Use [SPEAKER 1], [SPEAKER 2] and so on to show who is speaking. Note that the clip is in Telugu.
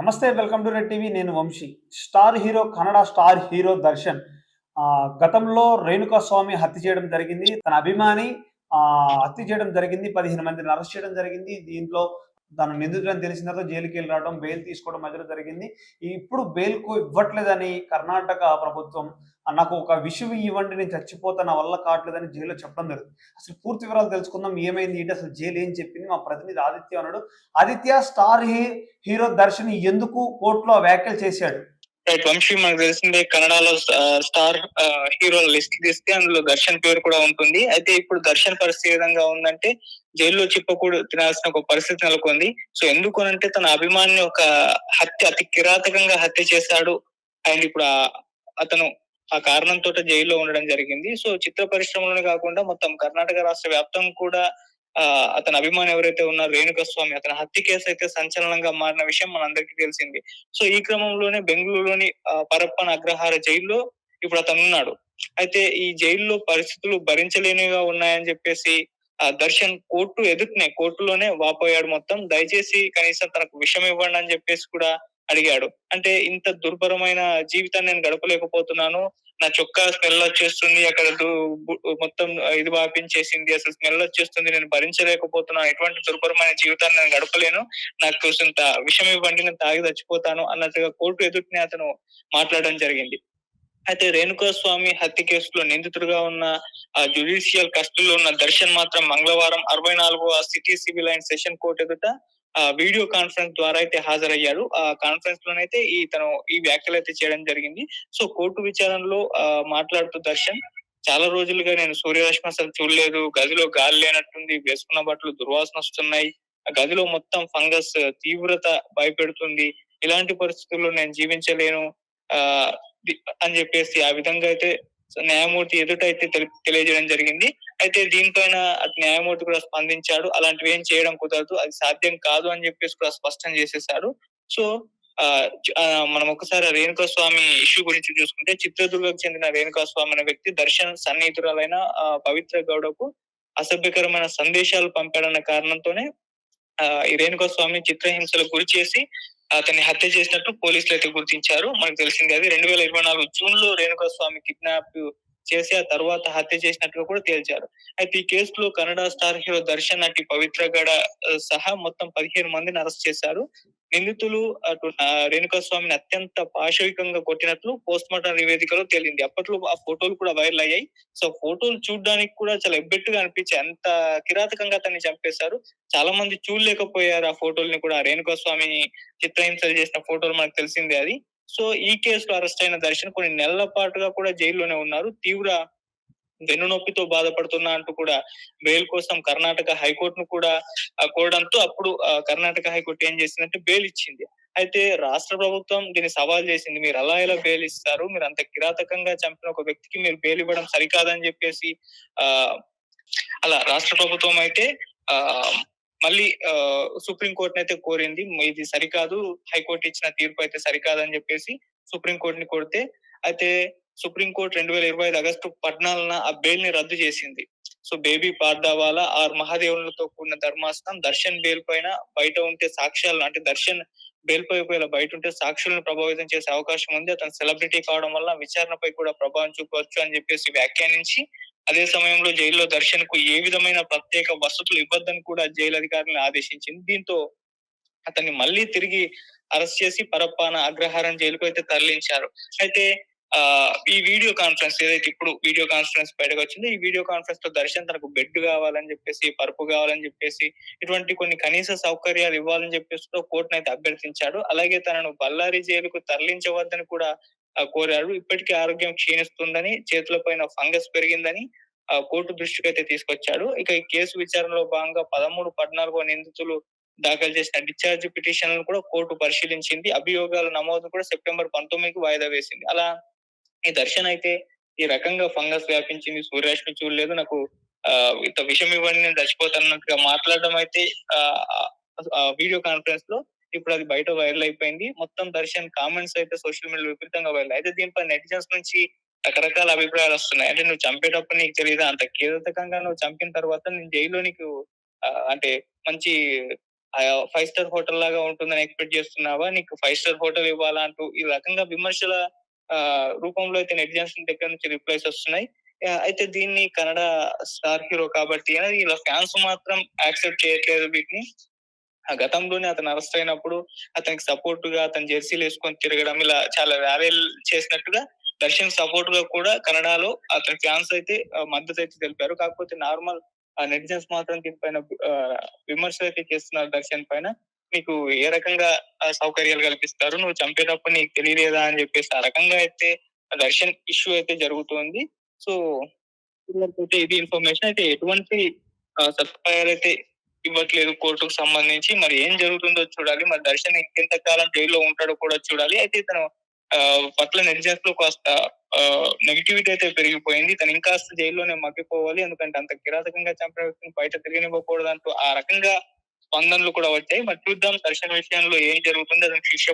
[SPEAKER 1] నమస్తే వెల్కమ్ టు రెడ్ టీవీ. నేను Vamshi. Star hero Kannada star hero Darshan. గతంలో రేణుకా స్వామి హత్య చేయడం జరిగింది. తన అభిమాని హత్య చేయడం జరిగింది. పదిహేను మందిని అరెస్ట్ చేయడం జరిగింది. దీంట్లో తను నిందితులని తెలిసిన తర్వాత జైలుకి వెళ్ళి రావడం బెయిల్ తీసుకోవడం మధ్యలో జరిగింది. ఇప్పుడు బెయిల్కు ఇవ్వట్లేదని కర్ణాటక ప్రభుత్వం నాకు ఒక విషయం ఇవ్వండి నేను చచ్చిపోతా నా వల్ల కావట్లేదని జైల్లో చెప్పడం జరుగుతుంది. అసలు పూర్తి వివరాలు తెలుసుకుందాం ఏమైంది ఏంటి అసలు జైలు ఏం చెప్పింది? మా ప్రతినిధి ఆదిత్య అన్నాడు ఆదిత్య స్టార్ హీ హీరో దర్శన్ ఎందుకు కోర్టులో వ్యాఖ్యలు చేశాడు?
[SPEAKER 2] రైట్ వంశీ మనకు తెలిసిందే కన్నడలో స్టార్ హీరోల లిస్ట్ తీస్తే అందులో దర్శన్ పేరు కూడా ఉంటుంది. అయితే ఇప్పుడు దర్శన్ పరిస్థితి ఏ విధంగా ఉందంటే జైల్లో చిప్పకూడు తినాల్సిన ఒక పరిస్థితి నెలకొంది. సో ఎందుకు అంటే తన అభిమాని ఒక హత్య అతి కిరాతకంగా హత్య చేశాడు. అండ్ ఇప్పుడు అతను ఆ కారణంతో జైల్లో ఉండడం జరిగింది. సో చిత్ర పరిశ్రమలోనే కాకుండా మొత్తం కర్ణాటక రాష్ట్ర వ్యాప్తం కూడా అతని అభిమాని ఎవరైతే ఉన్నారో రేణుకస్వామి అతని హత్య కేసు అయితే సంచలనంగా మారిన విషయం మనందరికీ తెలిసింది. సో ఈ క్రమంలోనే బెంగళూరులోని ఆ, అగ్రహార జైల్లో ఇప్పుడు అతను ఉన్నాడు. అయితే ఈ జైల్లో పరిస్థితులు భరించలేనిగా ఉన్నాయని చెప్పేసి ఆ దర్శన్ కోర్టు ఎదుటినే కోర్టులోనే వాపోయాడు మొత్తం. దయచేసి కనీసం తనకు విషయం ఇవ్వండి అని చెప్పేసి కూడా అడిగాడు. అంటే ఇంత దుర్భరమైన జీవితాన్ని నేను గడపలేకపోతున్నాను. నా చొక్కా స్మెల్ వచ్చేస్తుంది. అక్కడ మొత్తం ఇది వాపించేసింది అసలు స్మెల్ వచ్చేస్తుంది. నేను భరించలేకపోతున్నాను ఎటువంటి దుర్భరమైన జీవితాన్ని నేను గడపలేను. నాకు ఇంత విషయం ఇవ్వండి. నేను తాగి చచ్చిపోతాను అన్నట్టుగా కోర్టు ఎదుటిని అతను మాట్లాడడం జరిగింది. అయితే రేణుకా స్వామి హత్య కేసులో నిందితుడుగా ఉన్న ఆ జ్యుడిషియల్ కస్టడీలో ఉన్న దర్శన్ మాత్రం మంగళవారం అరవై నాలుగవ city civil and session court ఎదుట వీడియో కాన్ఫరెన్స్ ద్వారా అయితే హాజరయ్యాడు ఆ కాన్ఫరెన్స్ లోనైతే ఈ తను ఈ వ్యాఖ్యలు అయితే చేయడం జరిగింది. సో కోర్టు విచారణలో మాట్లాడుతూ దర్శన్ చాలా రోజులుగా నేను సూర్యరశ్మి అసలు చూడలేదు. గదిలో గాలి లేనట్టుంది. వేసుకున్న బట్టలు దుర్వాసన వస్తున్నాయి. ఆ గదిలో మొత్తం ఫంగస్ తీవ్రత భయపెడుతుంది. ఇలాంటి పరిస్థితుల్లో నేను జీవించలేను. ఆ అని చెప్పేసి ఆ విధంగా అయితే న్యాయమూర్తి ఎదుట అయితే తెలియజేయడం జరిగింది. అయితే దీనిపైన అటు న్యాయమూర్తి కూడా స్పందించాడు. అలాంటివి ఏం చేయడం కుదరదు. అది సాధ్యం కాదు అని చెప్పేసి కూడా స్పష్టం చేసేసాడు. సో ఆ మనం ఒకసారి రేణుకా స్వామి ఇష్యూ గురించి చూసుకుంటే చిత్రదుర్గకు చెందిన రేణుకా స్వామి అనే వ్యక్తి దర్శన్ సన్నిహితురాలైన పవిత్ర గౌడకు అసభ్యకరమైన సందేశాలు పంపాడన్న కారణంతోనే ఆ, ఈ రేణుకా స్వామి చిత్రహింసలకు గురి చేసి అతన్ని హత్య చేసినట్టు పోలీసులు అయితే గుర్తించారు. మనకు తెలిసింది అది. రెండు వేల ఇరవై నాలుగు జూన్లో రేణుకా స్వామి కిడ్నాప్ చేసి ఆ తర్వాత హత్య చేసినట్టుగా కూడా తేల్చారు. అయితే ఈ కేసులో కన్నడ స్టార్ హీరో దర్శన్ నటి పవిత్ర గడ సహా మొత్తం పదిహేను మందిని అరెస్ట్ చేశారు. నిందితులు అటు ఆ, రేణుకా స్వామిని అత్యంత పాశవికంగా కొట్టినట్లు పోస్ట్ మార్టం నివేదికలో తేలింది. అప్పట్లో ఆ ఫోటోలు కూడా వైరల్ అయ్యాయి. సో ఫోటోలు చూడడానికి కూడా చాలా ఎబ్బెట్టుగా అనిపించాయి. అంత కిరాతకంగా అతన్ని చంపేశారు. చాలా మంది చూడలేకపోయారు ఆ ఫోటోల్ని కూడా. ఆ చిత్రహింసలు చేసిన ఫోటోలు మనకు తెలిసిందే అది. సో ఈ కేసులో అరెస్ట్ అయిన దర్శన్ కొన్ని నెలల పాటుగా కూడా జైల్లోనే ఉన్నారు. తీవ్ర వెన్నునొప్పితో బాధపడుతున్నా అంటూ కూడా బెయిల్ కోసం కర్ణాటక హైకోర్టును కూడా కోరడంతో అప్పుడు కర్ణాటక హైకోర్టు ఏం చేసిందంటే బెయిల్ ఇచ్చింది. అయితే రాష్ట్ర ప్రభుత్వం దీన్ని సవాల్ చేసింది. మీరు అలా ఎలా బెయిల్ ఇస్తారు? మీరు అంత కిరాతకంగా చంపిన ఒక వ్యక్తికి మీరు బెయిల్ ఇవ్వడం సరికాదని చెప్పేసి ఆ అలా రాష్ట్ర ప్రభుత్వం అయితే ఆ మళ్ళీ ఆ, సుప్రీం అయితే కోరింది. ఇది సరికాదు హైకోర్టు ఇచ్చిన తీర్పు అయితే సరికాదని చెప్పేసి సుప్రీంకోర్టుని కోరితే అయితే సుప్రీంకోర్టు రెండు వేల ఇరవై ఐదు ఆగస్టు పద్నాలుగున ఆ బెయిల్ని రద్దు చేసింది. సో బేబీ పార్దావాలా ఆర్ మహాదేవులతో కూడిన ధర్మాసనం దర్శన్ బెయిల్ పైన బయట ఉంటే సాక్ష్యాలు అంటే దర్శన్ బెయిల్ పై బయట ఉంటే సాక్షులను ప్రభావితం చేసే అవకాశం ఉంది. అతను సెలబ్రిటీ కావడం వల్ల విచారణపై కూడా ప్రభావం చూపవచ్చు అని చెప్పేసి వ్యాఖ్యానించి అదే సమయంలో జైల్లో దర్శన్కు ఏ విధమైన ప్రత్యేక వసతులు ఇవ్వద్దని కూడా జైలు అధికారులను ఆదేశించింది. దీంతో అతన్ని మళ్ళీ తిరిగి అరెస్ట్ చేసి పరప్పాన అగ్రహారం జైలుకు అయితే తరలించారు. అయితే ఆ ఈ వీడియో కాన్ఫరెన్స్ ఏదైతే ఇప్పుడు వీడియో కాన్ఫరెన్స్ బయటకు వచ్చిందో ఈ వీడియో కాన్ఫరెన్స్లో దర్శన్ తనకు బెడ్ కావాలని చెప్పేసి పరుపు కావాలని చెప్పేసి ఇటువంటి కొన్ని కనీస సౌకర్యాలు ఇవ్వాలని చెప్పేసి కోర్టును అయితే అభ్యర్థించాడు. అలాగే తనను బళ్ళారి జైలుకు తరలించవద్దని కూడా ఆ, కోరాడు ఇప్పటికీ ఆరోగ్యం క్షీణిస్తుందని చేతుల పైన ఫంగస్ పెరిగిందని ఆ, కోర్టు దృష్టికి అయితే తీసుకొచ్చాడు. ఇక ఈ కేసు విచారణలో భాగంగా పదమూడు పద్నాలుగు నిందితులు దాఖలు చేసిన డిశ్చార్జ్ పిటిషన్లను కూడా కోర్టు పరిశీలించింది. అభియోగాల నమోదు కూడా సెప్టెంబర్ పంతొమ్మిదికి వాయిదా వేసింది. అలా ఈ దర్శన్ అయితే ఈ రకంగా ఫంగస్ వ్యాపించింది. సూర్యరశ్మి చూడలేదు. నాకు ఆ ఇంత విషయం ఇవ్వండి నేను చచ్చిపోతానన్నట్టుగా మాట్లాడడం అయితే ఆ వీడియో కాన్ఫరెన్స్లో ఇప్పుడు అది బయట వైరల్ అయిపోయింది. మొత్తం దర్శన్ కామెంట్స్ అయితే సోషల్ మీడియా విపరీతంగా వైరల్. అయితే దీనిపై నెటిజన్స్ నుంచి రకరకాల అభిప్రాయాలు వస్తున్నాయి. అంటే నువ్వు చంపేటప్పుడు నీకు తెలియదు అంత కీలకంగా నువ్వు చంపిన తర్వాత నేను జైల్లో నీకు అంటే మంచి ఫైవ్ స్టార్ హోటల్ లాగా ఉంటుందని ఎక్స్పెక్ట్ చేస్తున్నావా? నీకు ఫైవ్ స్టార్ హోటల్ ఇవ్వాలా అంటూ ఈ రకంగా విమర్శల ఆ, రూపంలో అయితే నెటిజన్స్ దగ్గర నుంచి రిప్లైస్ వస్తున్నాయి. అయితే దీన్ని కన్నడ స్టార్ హీరో కాబట్టి అనేది ఇలా ఫ్యాన్స్ మాత్రం యాక్సెప్ట్ చేయట్లేదు వీటిని. ఆ గతంలోనే అతను అరెస్ట్ అయినప్పుడు అతనికి సపోర్ట్గా అతను జెర్సీలు వేసుకొని తిరగడం ఇలా చాలా ర్యాలీలు చేసినట్టుగా దర్శన్ సపోర్ట్గా కూడా కన్నడలో అతని ఫ్యాన్స్ అయితే మద్దతు అయితే తెలిపారు. కాకపోతే నార్మల్ నెటిజన్స్ మాత్రం దీనిపైన విమర్శలు అయితే చేస్తున్నారు దర్శన్ పైన. నీకు ఏ రకంగా సౌకర్యాలు కల్పిస్తారు? నువ్వు చంపేటప్పుడు నీకు తెలియలేదా అని చెప్పేసి ఆ రకంగా అయితే ఆ దర్శన్ ఇష్యూ అయితే జరుగుతుంది. సో అయితే ఇది ఇన్ఫర్మేషన్ అయితే ఎటువంటి సదుపాయాలు అయితే ఇవ్వట్లేదు కోర్టుకు సంబంధించి. మరి ఏం జరుగుతుందో చూడాలి. మరి దర్శన్ ఇంకెంత కాలం జైల్లో ఉంటాడో కూడా చూడాలి. అయితే తను ఆ, పట్ల నెటిజన్స్లో కాస్త నెగిటివిటీ అయితే పెరిగిపోయింది. తను ఇంకాస్త జైల్లోనే మగ్గిపోవాలి. ఎందుకంటే అంత కిరాతకంగా చంపిన వ్యక్తిని బయట తిరగనివ్వకూడదు అంటూ ఆ రకంగా స్పందనలు కూడా వచ్చాయి. మరి చూద్దాం దర్శన విషయంలో ఏం జరుగుతుందో అతను శిక్ష